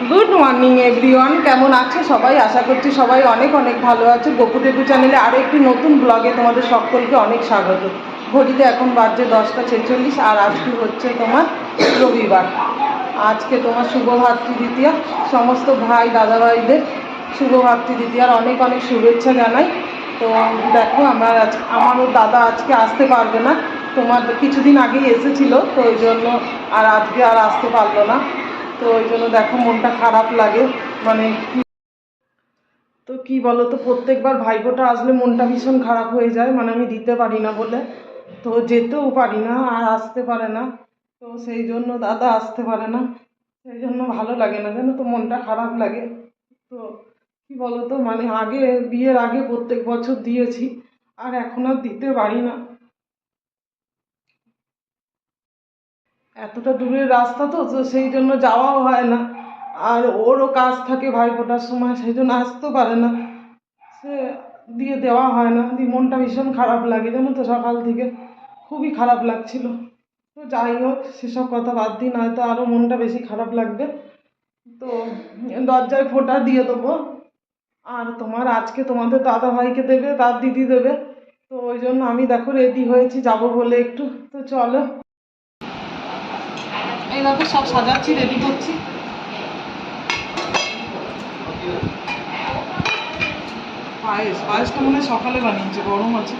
Good morning everyone কেমন আছে সবাই? আশা করছি সবাই অনেক অনেক ভালো আছে। গোপু টেপু চ্যানেলে আরও একটি নতুন ব্লগে তোমাদের সকলকে অনেক স্বাগত। ঘড়িতে এখন বাজছে দশটা ছেচল্লিশ, আর আজকে হচ্ছে তোমার? রবিবার। আজকে তোমার শুভ ভাতৃদ্বিতীয়া সমস্ত ভাই দাদা ভাইদের শুভ ভাতৃদ্বিতীয়ার অনেক অনেক শুভেচ্ছা জানাই। তো দেখো, আমার আজ আমারও দাদা আজকে আসতে পারবে না। তোমার কিছুদিন আগেই এসেছিল, তো ওই জন্য আর আজকে আর আসতে পারল না। তো ওই জন্য দেখো মনটা খারাপ লাগে। মানে তো কি বলো তো প্রত্যেকবার ভাইফোঁটা আসলে মনটা ভীষণ খারাপ হয়ে যায়। মানে আমি দিতে পারি না বলে। তো যেতেও পারি না, আর আসতে পারে না। তো সেই জন্য দাদা আসতে পারে না। সেই জন্য ভালো লাগে না, জানো তো, মনটা খারাপ লাগে। তো কি বলো তো মানে আগে, বিয়ের আগে প্রত্যেক বছর দিয়েছি। আর এখন আর দিতে পারি না। এতটা দূরের রাস্তা তো তো সেই জন্য যাওয়াও হয় না। আর ওরও কাজ থাকে ভাই ভাইফোঁটার সময়, সেই জন্য আসতেও পারে না। সে দিয়ে দেওয়া হয় না। দিয়ে মনটা ভীষণ খারাপ লাগে, জানো তো, সকাল থেকে। খুবই খারাপ লাগছিল। তো যাই হোক, সেসব কথা বাদ দিন হয়তো আরও মনটা বেশি খারাপ লাগবে। তো দরজায় ফোঁটা দিয়ে দেবো। আর তোমার আজকে তোমাদের দাদা ভাইকে দেবে, তার দিদি দেবে। তো ওই জন্য আমি দেখো রেডি হয়েছি, যাব বলে একটু। তো চলো। এই দেখো সব সাজাচ্ছি রেডি করছি। পায়েস পায়েসটা মনে হয় সকালে বানিয়েছে গরম আছে।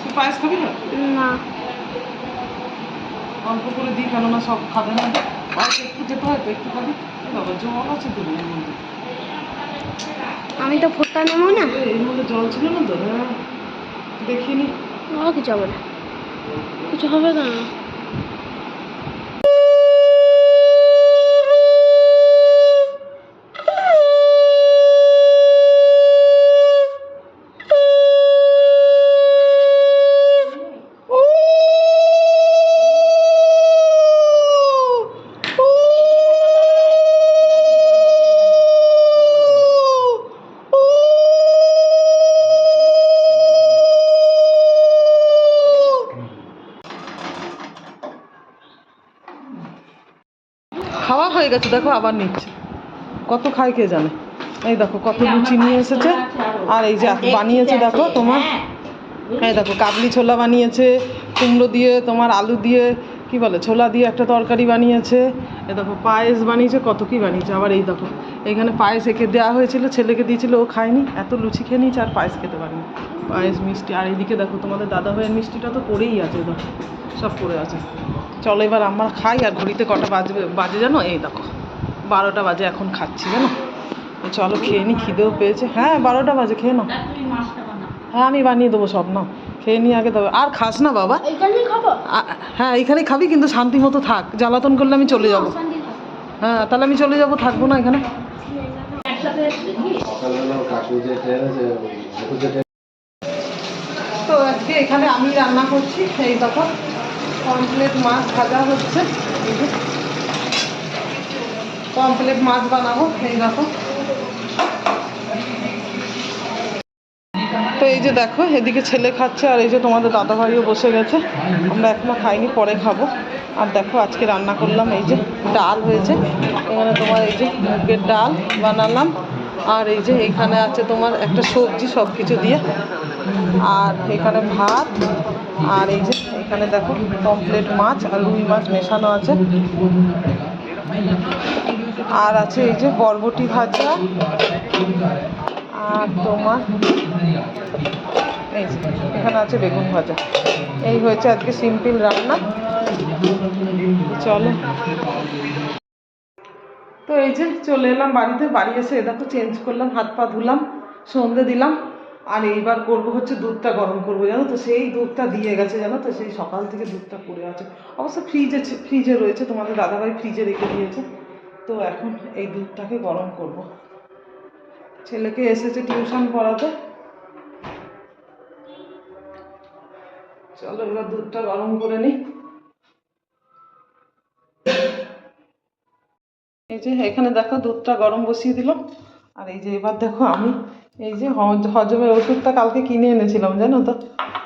তুই পায়েস খাবি না? অল্প করে দিই কেননা সব খাবে না পায়েস একটু যেতে হয় তো একটু খাবি। বাবা জল আছে তো এর মধ্যে। আমি তো ফোটা নেব না। এর মধ্যে জল ছিল না তো? হ্যাঁ। দেখিনি ও কিছু হবে না। কিছু হবে না খাওয়া হয়ে গেছে, দেখো আবার নিচ্ছে। কত খায় কে জানে? এই দেখো, কত লুচি নিয়ে এসেছে। আর এই যে বানিয়েছে দেখো তোমার। এই দেখো, কাবলি ছোলা বানিয়েছে, কুমড়ো দিয়ে, তোমার আলু দিয়ে, কি বলে, ছোলা দিয়ে একটা তরকারি বানিয়েছে। এ দেখো, পায়েস বানিয়েছে, কত কি বানিয়েছে। আবার এই দেখো এখানে পায়েস একে দেওয়া হয়েছিল, ছেলেকে দিয়েছিল, ও খায়নি। এত লুচি খেয়ে নিয়েছে, আর পায়েস খেতে পারেনি। পায়েস, মিষ্টি, আর এদিকে দেখো, তোমাদের দাদা ভাইয়ের মিষ্টিটা তো পড়েই আছে, দেখো, সব পড়ে আছে। চলো এবার আমরা খাই আর ঘড়িতে কটা বাজবে বাজে জানো? এই দেখো বারোটা বাজে এখন খাচ্ছি জানো? চলো খেয়ে নি খিদেও পেয়েছে। হ্যাঁ বারোটা বাজে খেয়ে নাও। হ্যাঁ আমি বানিয়ে দেবো সব না খেয়ে নিয়ে আগে দেবো আর খাস না বাবা। হ্যাঁ এইখানে খাবি কিন্তু শান্তি মতো থাক। জ্বালাতন করলে আমি চলে যাব। হ্যাঁ তাহলে আমি চলে যাব থাকব না এখানে। তো আজকে এখানে আমি রান্না করছি এই দেখো। কমপ্লেট মাছ ভাজা হচ্ছে। কমপ্লেট মাছ বানাবো, এই দেখো। তো এই যে দেখো, এদিকে ছেলে খাচ্ছে আর এই যে তোমাদের দাদা ভাইও বসে গেছে। আমরা এখনও খাইনি, পরে খাব। আর দেখো, আজকে রান্না করলাম এই যে ডাল হয়েছে। এখানে তোমার এই যে মুগের ডাল বানালাম। আর এই যে এখানে আছে তোমার একটা সবজি সব কিছু দিয়ে। আর এখানে ভাত আর এই যে এখানে দেখো কমপ্লেট মাছ আর রুই মাছ মেশানো আছে। আর আছে এই যে বরবটি ভাজা। আর তোমার এই যে এখানে আছে বেগুন ভাজা। এই হয়েছে আজকে সিম্পল রান্না। চলো। তো এই যে চলে এলাম বাড়িতে, বাড়ি এসে দেখো চেঞ্জ করলাম, হাত পা ধুলাম, সন্ধে দিলাম। আর এইবার করব হচ্ছে দুধটা গরম করব, জানো তো? সেই দুধটা দিয়ে গেছে, জানো তো? সেই সকাল থেকে দুধটা পড়ে আছে। অবশ্য ফ্রিজে ফ্রিজে রয়েছে, তোমাদের দাদাভাই ফ্রিজে রেখে দিয়েছে। তো এখন এই দুধটাকে গরম করব। ছেলেকে এসেছে টিউশন পড়াতে। চলো এবার দুধটা গরম করে নিই। এই যে এখানে দেখো দুধটা গরম বসিয়ে দিলাম। আর এই যে এবার দেখো আমি এই যে হজমের ওষুধটা কালকে কিনে এনেছিলাম, জানো তো?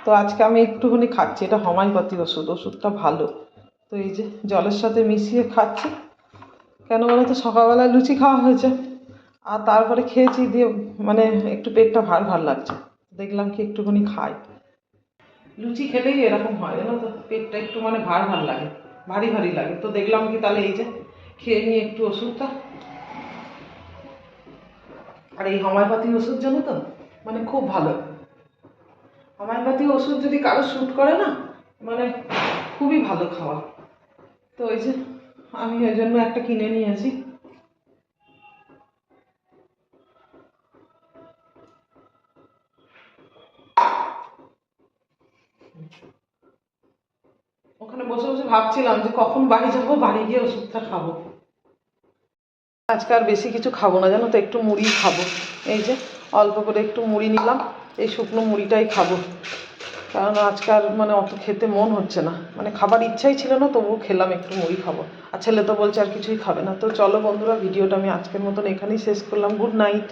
তো আজকে আমি একটুখানি খাচ্ছি, এটা হোমিওপ্যাথি ওষুধ, ওষুধটা ভালো। তো এই যে জলের সাথে মিশিয়ে খাচ্ছি। কেন বলো তো সকালবেলা লুচি খাওয়া হয়েছে। আর তারপরে খেয়েছি, দিয়ে মানে একটু পেটটা ভার ভার লাগছে। দেখলাম কি একটুখানি খাই। লুচি খেলেই এরকম হয়, জানো তো? পেটটা একটু মানে ভার ভার লাগে, ভারী ভারী লাগে। তো দেখলাম কি তাহলে এই যে, খেয়ে নিয়ে একটু ওষুধটা। আর এই হোমিওপ্যাথি ওষুধ জানো তো? মানে খুব ভালো। হোমিওপ্যাথি ওষুধ যদি কারও শ্যুট করে না মানে খুবই ভালো খাওয়া। তো ওই যে, আমি ওই জন্য একটা কিনে নিয়েছি ওখানে বসে বসে ভাবছিলাম যে কখন বাড়ি যাব, বাড়ি গিয়ে ওষুধটা খাব। আজকে আর বেশি কিছু খাব না, জানো তো, একটু মুড়ি খাব। এই যে, অল্প করে একটু মুড়ি নিলাম, এই শুকনো মুড়িটাই খাব। কারণ আজকাল মানে অত খেতে মন হচ্ছে না। মানে খাবার ইচ্ছাই ছিল না, তবুও খেলাম, একটু মুড়ি খাব। আর ছেলে তো বলছে আর কিছুই খাবে না। তো চলো বন্ধুরা, ভিডিওটা আমি আজকের মতন এখানেই শেষ করলাম। Good night